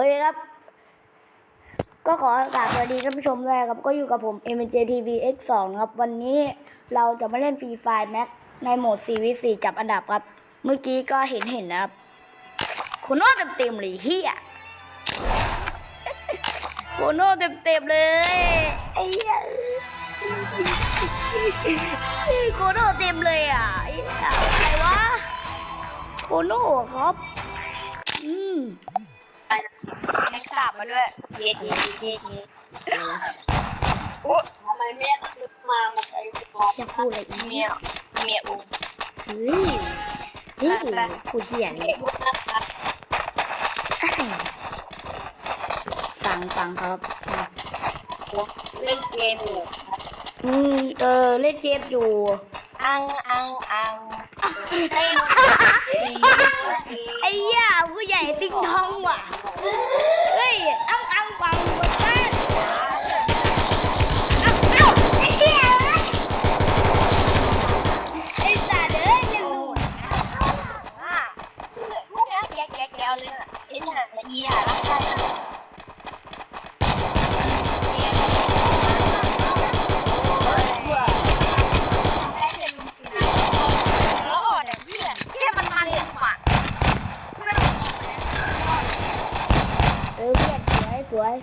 วัสดีครับ ก็ขอกราบสวัสดีท่านผู้ชมด้วยครับ ก็อยู่กับผม m j TV X2 ครับ วันนี้เราจะมาเล่นฟรีไฟแม็กในโหมด 4v4 จับอันดับครับ เมื่อกี้ก็เห็นเห็นนะครับโคโน่เต็มๆเลยเฮียโคโน่เต็มๆเลยไอ้เหี้ยโคโน่เต็มเลยอะไอ้เหี้ยอะไรวะโคโน่ครับ อืม แม็กซ์สับมาด้วยเย็ดเย็ดเย็ดเย็ดโอ้ทำไมแม่ลึกมาหมดไอ้สปอร์ตจะพูดอะไรอีกเมียเมียอุ้มเฮ้ยเฮ้ยพูดเหี้ยเมีนี่ยอุ้มนะครับฟังฟังครับเล่นเกมอยู่อืมเออเล่นเกมอยู่ อังอังอังเล่นไอ้เหี้ยผู้ใหญ่ติ๊งทองว่ะ เฮ้ย อังอังฟังหมดบ้านเอ้าเอ้าไอ้เหี้ยเอ้ยไอ้สัตว์เอ้ยยังหนู อะพวกนี้แกะแกะแกะเลยอะเอ็นหาอีหารักได้แล้วอ่อนเนี่ยเพื่อนแค่มันมันเลยหมา เออเพื่อนสวยสวย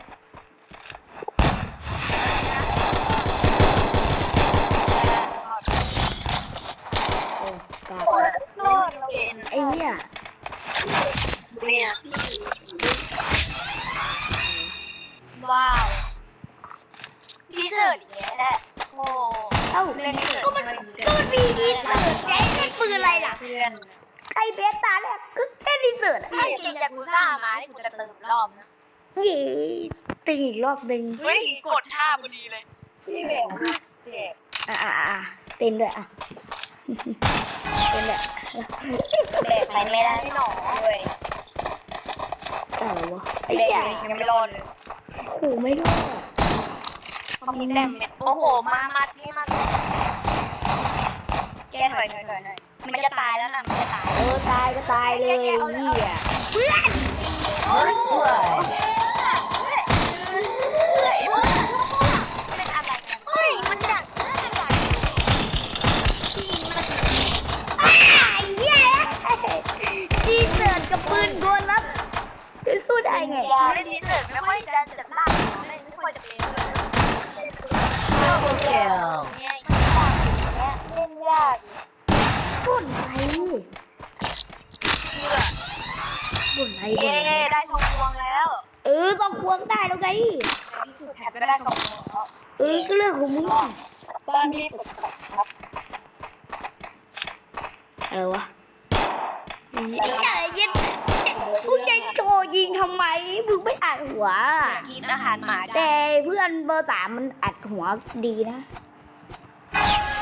โอ้กาไอ้เหี้ย ว้าวดีเสิร์ตอย่างเงี้ยแหละโอ้ เอ้า เล่นดีเสิร์ต ก็มันก็มันมีดีเสิร์ตไงเล่นปืนอะไรล่ะ เพื่อน ใครเบสตาแรกก็แค่ดีเสิ ร์ตอะถ้าจริงจากกูซ่ามานี่กูจะเติมรอบนะเย้ตึงอีกรอบหนึ่งเฮ้ยกดท่าพอดีเลยพี่เบลพี่เบลอะอะอะเต้นด้วยอะเต้นด้วยแบกไปไม่ได้หนอเลยอะไรวะไอ้แบกเหี้ยยังไม่รอดเลยขู่ไม่รอดเขามีแต้มเนี่ยโอ้โหมามาพี่มาแกถอยถอยถอยหน่อยมันจะตายแล้วนะมันจะตายเออตายก็ตายเลยเหี้ยเพื่อน First blood เป็นอะไรกันเฮ้ยมันดักหน้าดักอ้าวไอ้เหี้ยดีเสิร์ตกับปืนกลรับจะสู้ได้ไงเล่นดีเสิร์ตไม่ค่อยจะจัดลากเล่นไม่ค่อยจะเป็น Double kill. เนี่ยเล่นยากบ่นไร เชื่อบ่นไรเย้บ่นไรได้สองพวงแล้วเออต้องควงได้แล้วไงในที่สุดแถบก็ได้สองพวงแล้วเออก็เรื่องของมึงบ้านพี่ปกครับอะไรวะไอ้เหี้ยเย็นมึงจะโชว์ยิงทำไมมึงไม่อัดหัว กินอาหารหมาได้แต่เพื่อนเบอร์สามมันอัดหัวดีนะ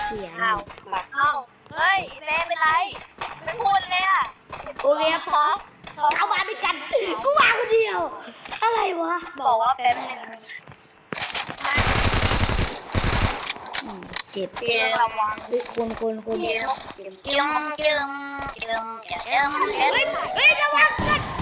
เสียอ้าวอ้าวเฮ้ยแม่เป็นไร ไม่พูดเลยอะโอเคพอ เข้ามาด้วยกัน กูวางคนเดียว อะไรวะ บอกว่าแป๊บนึงอืมเจ็บเตรียมระวังเฮ้ยคนคนคนเตรียมเตรียมเตรียมเตรียมเตรียมเตรียมเตรียมเฮ้ยเฮ้ยระวังกันหึ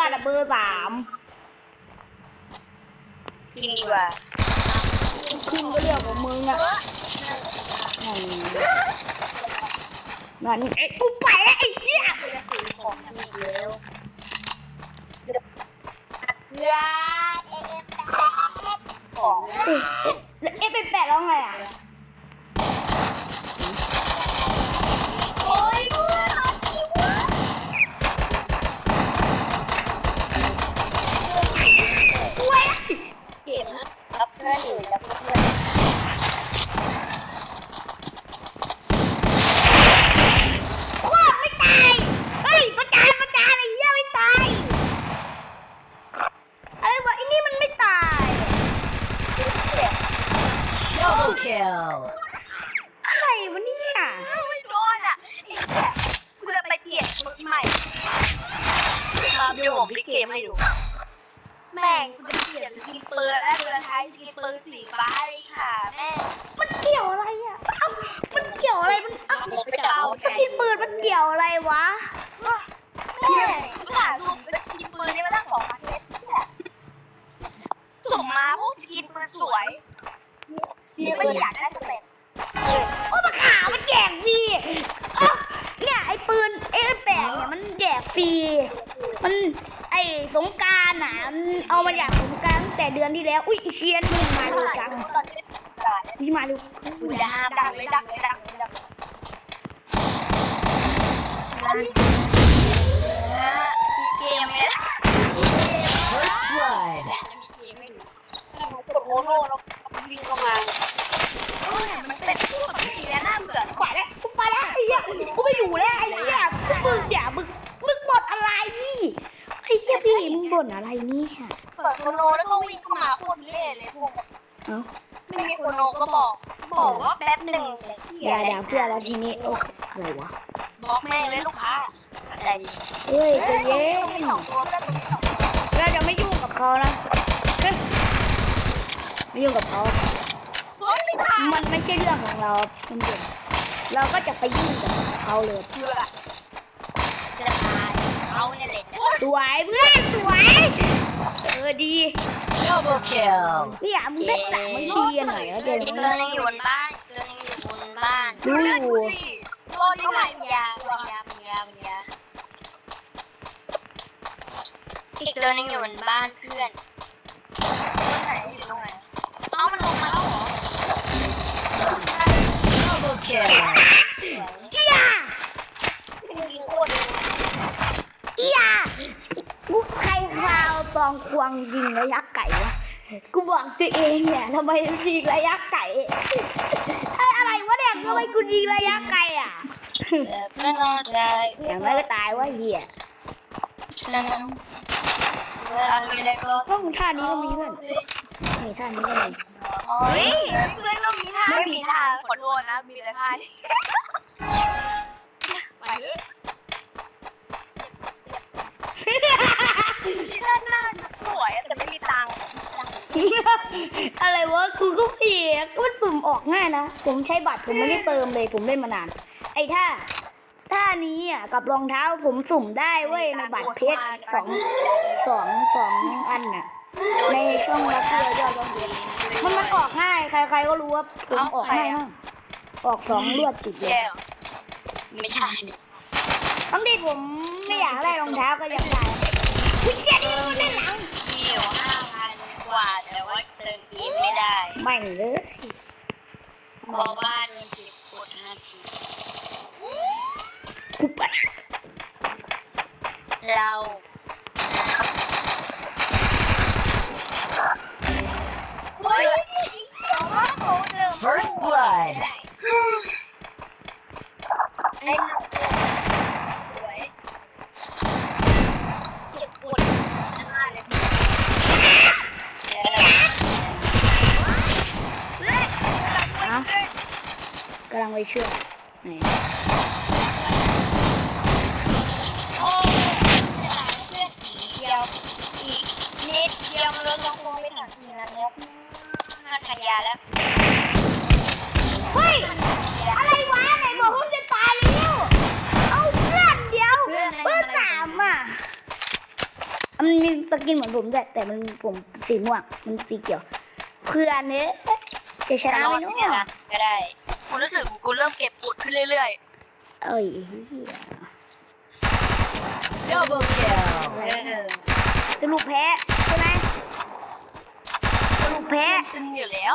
อนอะเบอร์สามกินดีกว่าขึ้นก็เรื่องของมึงอะนั่นนั่นไอ้กูไปแล้วไอ้เหี้ยของมีเยอะยาเอฟของเอ๊ะเอ๊ะแล้วเอ๊ะเป็นแปดแล้วไงอะ โอ้ยเพื่อนเอาคิว กล้วย เก็บนะครับเพื่อนอยู่แล้วเพื่อน โคตรไม่ตาย เฮ้ยประจานประจานไอ้เหี้ยไม่ตาย อะไรวะไอ้นี่มันไม่ตาย เ Double kill. อะไรวะเนี่ย ไม่โดนอะไอ้แค่กูจะไปเปลี่ยนชุดใหม่มาเดี๋ยวผม พลิกเกมให้ดู แม่งกูจะเปลี่ยนสกินปืนและเรือไทยสกินปืนสีฟ้าเลยค่ะแม่งมันเกี่ยวอะไรอะเอ้ามันเกี่ยวอะไร มันเอ้าผมไปจะเอาสกินปืนมันเกี่ยวอะไรวะ แม่งกูหาสุ่มเป็นสกินปืนนี่มาตั้งสองพันเมตรเนี่ยสุ่มมาพวกสกินปืนสวยนี่ไม่อยากได้สเต็ปโอ้มาขามันแจกฟรีเอ้าเนี่ยไอ้ปืนเอแปดเนี่ยมันแจกฟรี มัน สงการน่ะเอามาจากสงการตั้งแต่เดือนที่แล้ว อุ้ยเชียนมึงมาเร็วจังนี่มาเร็วกูจะห้าดังเลยดังเลยดังเลยดังเกมเลย First blood. กดโมโน่แล้ววิ่งเข้ามา บ่นอะไรเนี่ยเปิดโมโนแล้วก็วิ่งเข้ามาโคตรเล่เลยพวกเอ้าไม่มีโมโนก็บอก บอกว่าแป๊บหนึ่งอย่าด่าเพื่อนแล้วทีนี้โอ้อะไรวะบอกแม่เลยลูกค้าใจเย็นเฮ้ยใจเย็นสองตัวก็ได้ตัวสองเราจะไม่ยุ่งกับเขานะเฮ้ยไม่ยุ่งกับเขาเฮ้ยไม่ทันมันไม่ใช่เรื่องของเราเป็นเด็กเราก็จะไปยุ่งกับเขาเลยเพื่อจะตาย เอาเนี่ยแหละสวยเพื่อนสวยเออดี Double kill. เนี่ยมึงได้สามวิธีกันหน่อยแล้วเดี๋ยวอีกตัวนึงอยู่บนบ้านอีกตัวนึงอยู่บนบ้านดูอยู่โดนก็พันยาพันยาพันยาพันยาอีกตัวนึงอยู่บนบ้านเพื่อนตัวไหนอยู่ตรงไหนเอ้ามันลงมาแล้วเหรอ Double kill. เอีย ยิงโคตรเลย เอียกูใครพาวตองควงยิงระยะไก่วะกูบอกตัวเองเนี่ยทำไมยิงระยะไก่ไอ้อะไรวะเนี่ยทำไมกูยิงระยะไกลอะไม่นอนใจอย่างไรก็ตายวะเหี้ยฉันอะไรได้ก็ต้องท่านี้ก็มีเพื่อนนี่ท่านี้ก็มีเฮ้ยเพื่อนก็มีท่าไม่มีท่าขอโทษนะมีแต่ท่า อะไรวะกูก็เพียกมันสุ่มออกง่ายนะ ผมใช้บัตรผมไม่ได้เติมเลย ผมเล่นมานาน ไอ้ท่าท่านี้อะกับรองเท้าผมสุ่มได้เว้ยในบัตรเพชรสองสองสองอันน่ะ ในช่องรับเพื่อยอดต้องเรียนมันมันออกง่าย ใคร ๆ ก็รู้ว่าผมออกง่ายมากออกสองเลือดติดเลยแก้วไม่ใช่บางทีผมไม่อยากได้รองเท้าก็ยังได้วิเชียนี่มันเล่นหลังมีอยู่ห้าพัน กว่า แต่ว่าเติมอีกไม่ได้ไม่เลยเพราะบ้านมีสิบกดห้าทีกูไปเราเฮ้ยแต่ว่าเขาเดิม First blood. ไอ้สวยเก็บกดหน้าเลยเฮ้ย ฮะ กำลังไปช่วยไหนโอ้เพื่อนเดียวอีกนิดเดียวมันลดลงคงไม่ถึงทีนั้นแล้วน่าทานยาแล้ว เฮ้ย อะไรวะไหนบอกว่าจะตายแล้วเอาเพื่อนเดียว เพื่อนสามอะมันมีสกินเหมือนผมด้วยแต่มันผมสีม่วง มันสีเขียว เพื่อนเนี่ยจะชนะไหมเนาะก็ได้ กูรู้สึกกูเริ่มเก็บปุดขึ้นเรื่อยเอ้ยเหี้ย Double kill. ๆสรุปแพ้ใช่ไหมสรุปแพ้ขึ้นอยู่แล้ว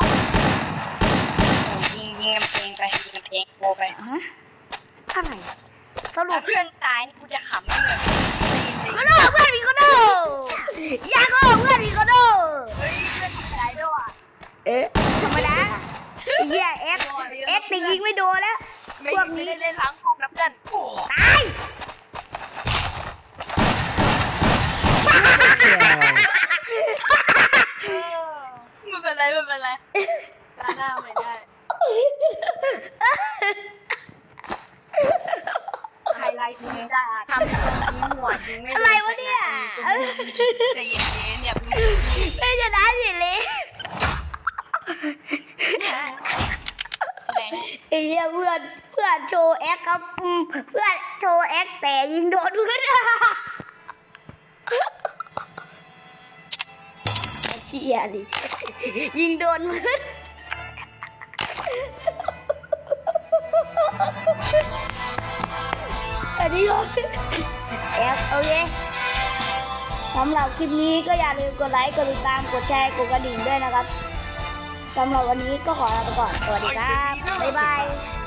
ยิงยิงกำเพลงไปยิงกำเพลงโบไปฮะอะไรสรุถ้าปเพื่อนตายนี่กูจะขำไม่เหมือนก็โดเพื่อนมีก็โดอย่าก็เพื่อนมีก็โดเฮ้ยเพื่อนตายด้วยเอ๊ะธรรมดาไอ้เหี้ยเอ็ก เอ็กตียิงไม่โดนแล้ว ไม่พวกไม่นี้ ได้เล่นล้างห้องนับกันตาย Kill. ไม่เป็นไรไม่เป็นไรตาหน้าไม่ได้ไฮไลท์ยิงไม่ได้ทำยิงหัวยิงไม่โดนอะไรวะเนี่ยใจเย็นๆอย่าเพิ่งไม่ชนะสิเลย แรงไอ้เหี้ยเพื่อนเพื่อนโชว์แอคครับอืมเพื่อนโชว์แอคแต่ยิงโดนเพื่อนไอ้เหี้ยดิยิงโดนเพื่อนอันนี้ก็แอคโอเคสำหรับคลิปนี้ก็อย่าลืมกดไลค์ กดติดตาม กดแชร์ กดกระดิ่งด้วยนะครับ สำหรับวันนี้ก็ขอลาไปก่อน สวัสดีครับ บ๊ายบาย